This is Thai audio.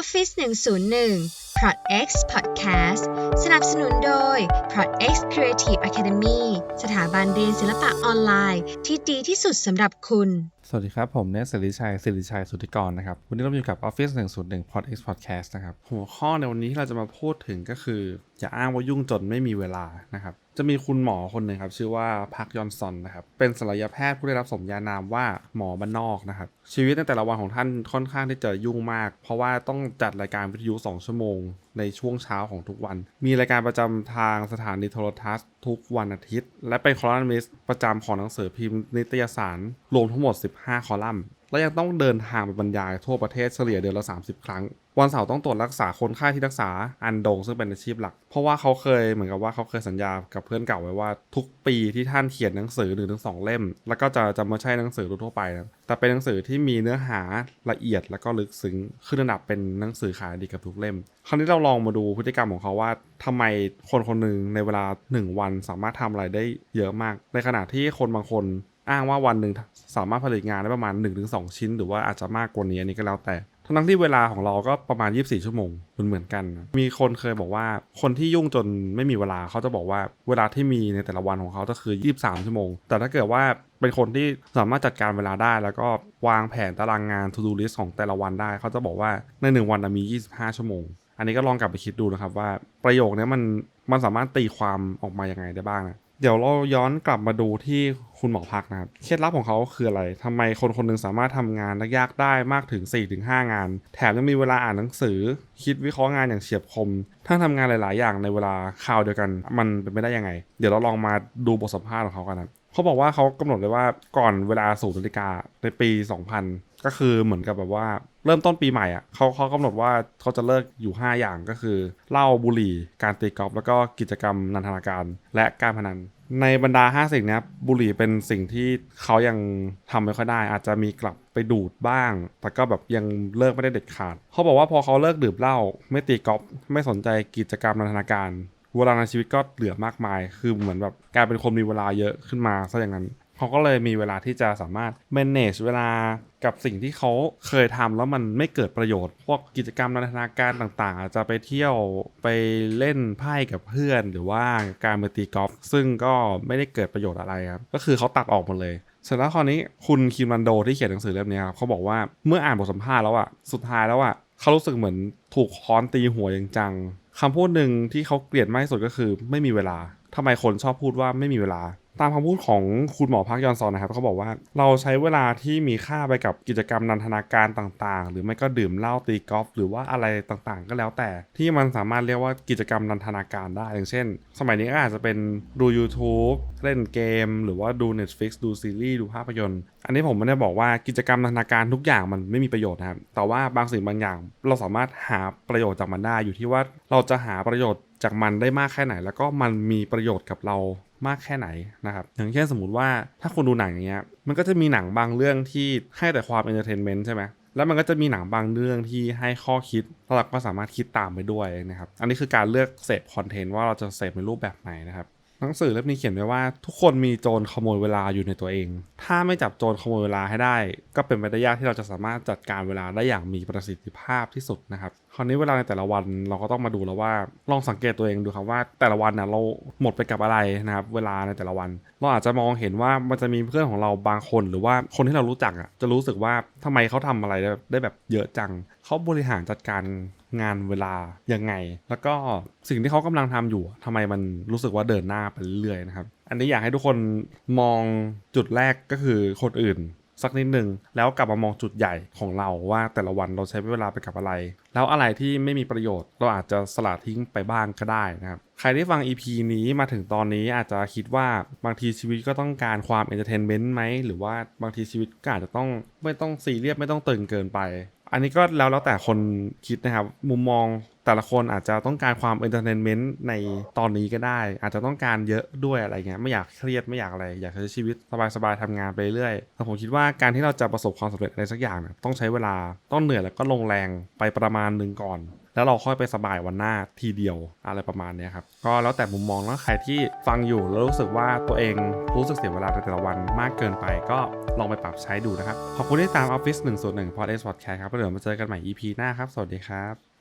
Office 101 Prod X Podcast สนับสนุนโดย Prod X Creative Academy สถาบันเรียนศิลปะออนไลน์ที่ดีที่สุดสำหรับคุณสวัสดีครับ ผมเนสสิริชัยสิริชัยสุธิกรนะครับ วันนี้เราอยู่กับ Office 101 Pod X Podcast นะครับ หัวข้อในวันนี้ที่เราจะมาพูดถึงก็คือ อย่าอ้างว่ายุ่งจนไม่มีเวลานะครับ จะมีคุณหมอคนหนึ่งครับ ชื่อว่าพักยอนซอนนะครับ เป็นศัลยแพทย์ผู้ได้รับสมญานามว่าหมอบ้านนอกนะครับ ชีวิตในแต่ละวันของท่านค่อนข้างที่จะยุ่งมาก เพราะว่าต้องจัดรายการวิทยุ 2 ชั่วโมง ในช่วงเช้าของทุกวัน มีรายการประจำทางสถานีโทรทัศน์ทุกวันอาทิตย์ และเป็นคอลัมนิสต์ประจำของหนังสือพิมพ์นิตยสาร รวมทั้งหมด 15 คอลัมน์ และยังต้องเดินทางไปบรรยายทั่วประเทศเฉลี่ยเดือนละ 30 ครั้ง วันเสาร์ต้องตรวจรักษาคนไข้ที่รักษาอันโดงซึ่งเป็นอาชีพหลัก เพราะว่าเขาเคยเหมือนกับว่าเขาเคยสัญญากับเพื่อนเก่าไว้ว่าทุกปีที่ท่านเขียนหนังสือหนึ่งถึงสองเล่ม แล้วก็จะจะไม่ใช่หนังสือทั่วไปนะแต่เป็นหนังสือที่มีเนื้อหาละเอียดแล้วก็ลึกซึ้งขึ้นระดับเป็นหนังสือขายดีกับทุกเล่ม คราวนี้เราลองมาดูพฤติกรรมของเขาว่าทำไมคนคนหนึ่งในเวลา 1 วันสามารถทำอะไรได้เยอะมาก ในขณะที่คนบางคน อ้างว่าวันหนึ่งสามารถผลิตงานได้ประมาณ 1-2 ชิ้น หรือว่าอาจจะมากกว่านี้อันนี้ก็แล้วแต่ ทั้งที่เวลาของเราก็ประมาณ 24 ชั่วโมงเหมือนเหมือนกัน มีคนเคยบอกว่าคนที่ยุ่งจนไม่มีเวลาเขาจะบอกว่าเวลาที่มีในแต่ละวันของเขาก็คือ 23 ชั่วโมง แต่ถ้าเกิดว่าเป็นคนที่สามารถจัดการเวลาได้ แล้วก็วางแผนตารางงาน to do list ของแต่ละวันได้ เขาจะบอกว่าในหนึ่งวันมี 25 ชั่วโมงอันนี้ก็ลองกลับไปคิดดูนะครับว่าประโยคนี้มันมันสามารถตีความออกมายังไงได้บ้างนะ เดี๋ยวเราย้อนกลับมาดูที่คุณหมอพักนะครับ เคล็ดลับของเขาคืออะไรทำไมคนคนหนึ่งสามารถทำงานยากได้มากถึง 4-5 งาน แถมยังมีเวลาอ่านหนังสือ คิดวิเคราะห์งานอย่างเฉียบคม ทั้งทำงานหลาย ๆ อย่างในเวลาคราวเดียวกัน มันเป็นไปได้ยังไง เดี๋ยวเราลองมาดูบทสัมภาษณ์ของเขากันนะเขาบอกว่าเขากำหนดเลยว่าก่อนเวลาสูนาฬิกาในปี 2000 ก็คือเหมือนกับแบบว่าเริ่มต้นปีใหม่อะเขาเขากำหนดว่าเขาจะเลิกอยู่ 5 อย่างก็คือเหล้าบุหรี่ การตีกอล์ฟแล้วก็กิจกรรมนันทนาการ และการพนัน ในบรรดา5สิ่งนี้บุหรี่เป็นสิ่งที่เขายังทำไม่ค่อยได้ อาจจะมีกลับไปดูดบ้าง แต่ก็แบบยังเลิกไม่ได้เด็ดขาด เขาบอกว่าพอเขาเลิกดื่มเหล้าไม่ตีกอล์ฟไม่สนใจกิจกรรมนันทนาการเวลาในชีวิตก็เหลือมากมาย คือเหมือนแบบกลายเป็นคนมีเวลาเยอะขึ้นมาซะอย่างนั้น เขาก็เลยมีเวลาที่จะสามารถ manage เวลากับสิ่งที่เขาเคยทำแล้วมันไม่เกิดประโยชน์ พวกกิจกรรมนันทนาการต่างๆ อาจจะไปเที่ยวไปเล่นไพ่กับเพื่อน หรือว่าการไปตีกอล์ฟซึ่งก็ไม่ได้เกิดประโยชน์อะไรครับ ก็คือเขาตัดออกหมดเลยเสร็จแล้วคราวนี้คุณคิมันโดที่เขียนหนังสือเล่มนี้ครับเขาบอกว่าเมื่ออ่านบทสัมภาษณ์แล้วอะสุดท้ายแล้วอะเขารู้สึกเหมือนถูกค้อนตีหัวอย่างจังคำพูดหนึ่งที่เขาเกลียดมากที่สุดก็คือไม่มีเวลาทำไมคนชอบพูดว่าไม่มีเวลา ตามคำพูดของคุณหมอพักยอนซอนนะครับเขาบอกว่าเราใช้เวลาที่มีค่าไปกับกิจกรรมนันทนาการต่างๆ หรือไม่ก็ดื่มเหล้าตีกอล์ฟหรือว่าอะไรต่างๆ ก็แล้วแต่ที่มันสามารถเรียกว่ากิจกรรมนันทนาการได้อย่างเช่น สมัยนี้ก็อาจจะเป็นดู YouTube เล่นเกม หรือว่าดู Netflix ดูซีรีส์ดูภาพยนตร์ อันนี้ผมไม่ได้บอกว่ากิจกรรมนันทนาการทุกอย่างมันไม่มีประโยชน์นะครับแต่ว่าบางสิ่งบางอย่าง เราสามารถหาประโยชน์จากมันได้อยู่ที่ว่าเราจะหาประโยชน์จากมันได้มากแค่ไหน แล้วก็มันมีประโยชน์กับเรา มากแค่ไหนนะครับอย่างเช่นสมมติว่าถ้าคุณดูหนังอย่างเงี้ยมันก็จะมีหนังบางเรื่องที่ให้แต่ความเอนเตอร์เทนเมนต์ใช่ไหมแล้วมันก็จะมีหนังบางเรื่องที่ให้ข้อคิดแล้วเราก็สามารถคิดตามไปด้วยนะครับ อันนี้คือการเลือกเสพคอนเทนต์ว่าเราจะเสพในรูปแบบไหนนะครับ หนังสือเล่มนี้เขียนไว้ว่าทุกคนมีโจรขโมยเวลาอยู่ในตัวเอง ถ้าไม่จับโจรขโมยเวลาให้ได้ ก็เป็นไปได้ยากที่เราจะสามารถจัดการเวลาได้อย่างมีประสิทธิภาพที่สุดนะครับ คราวนี้เวลาในแต่ละวันเราก็ต้องมาดูแล้วว่าลองสังเกตตัวเองดูครับว่าแต่ละวันนะเราหมดไปกับอะไรนะครับเวลาในแต่ละวัน เราอาจจะมองเห็นว่ามันจะมีเพื่อนของเราบางคน หรือว่าคนที่เรารู้จักอะจะรู้สึกว่าทำไมเขาทำอะไรได้แบบเยอะจังเขาบริหารจัดการงานเวลายังไง แล้วก็สิ่งที่เขากำลังทำอยู่ทำไมมันรู้สึกว่าเดินหน้าไปเรื่อยๆนะครับอันนี้อยากให้ทุกคนมองจุดแรกก็คือคนอื่น สักนิดหนึ่งแล้วกลับมามองจุดใหญ่ของเราว่าแต่ละวันเราใช้เวลาไปกับอะไร แล้วอะไรที่ไม่มีประโยชน์ เราอาจจะสละทิ้งไปบ้างก็ได้นะครับใครที่ฟัง EP นี้มาถึงตอนนี้อาจจะคิดว่าบางทีชีวิตก็ต้องการความเอนเตอร์เทนเมนต์ไหมหรือว่าบางทีชีวิตก็อาจจะต้องไม่ต้องซีเรียสไม่ต้องตึงเกินไป อันนี้ก็แล้วแล้วแต่คนคิดนะครับ มุมมองแต่ละคนอาจจะต้องการความเอนเตอร์เทนเมนต์ในตอนนี้ก็ได้ อาจจะต้องการเยอะด้วยอะไรเงี้ยไม่อยากเครียดไม่อยากอะไร อยากใช้ชีวิตสบายๆทำงานไปเรื่อยแต่ผมคิดว่าการที่เราจะประสบความสำเร็จอะไรสักอย่างเนี่ยต้องใช้เวลาต้องเหนื่อยแล้วก็ลงแรงไปประมาณหนึ่งก่อน แล้วเราค่อยไปสบายวันหน้าทีเดียวอะไรประมาณนี้ครับก็แล้วแต่มุมมองแล้วใครที่ฟังอยู่แล้วรู้สึกว่าตัวเองรู้สึกเสียเวลาในแต่ละวันมากเกินไปก็ลองไปปรับใช้ดูนะครับ ขอบคุณที่ตาม Office 101 Podcast Podcast ครับเดี๋ยวมาเจอกันใหม่ EP หน้าครับ สวัสดีครับ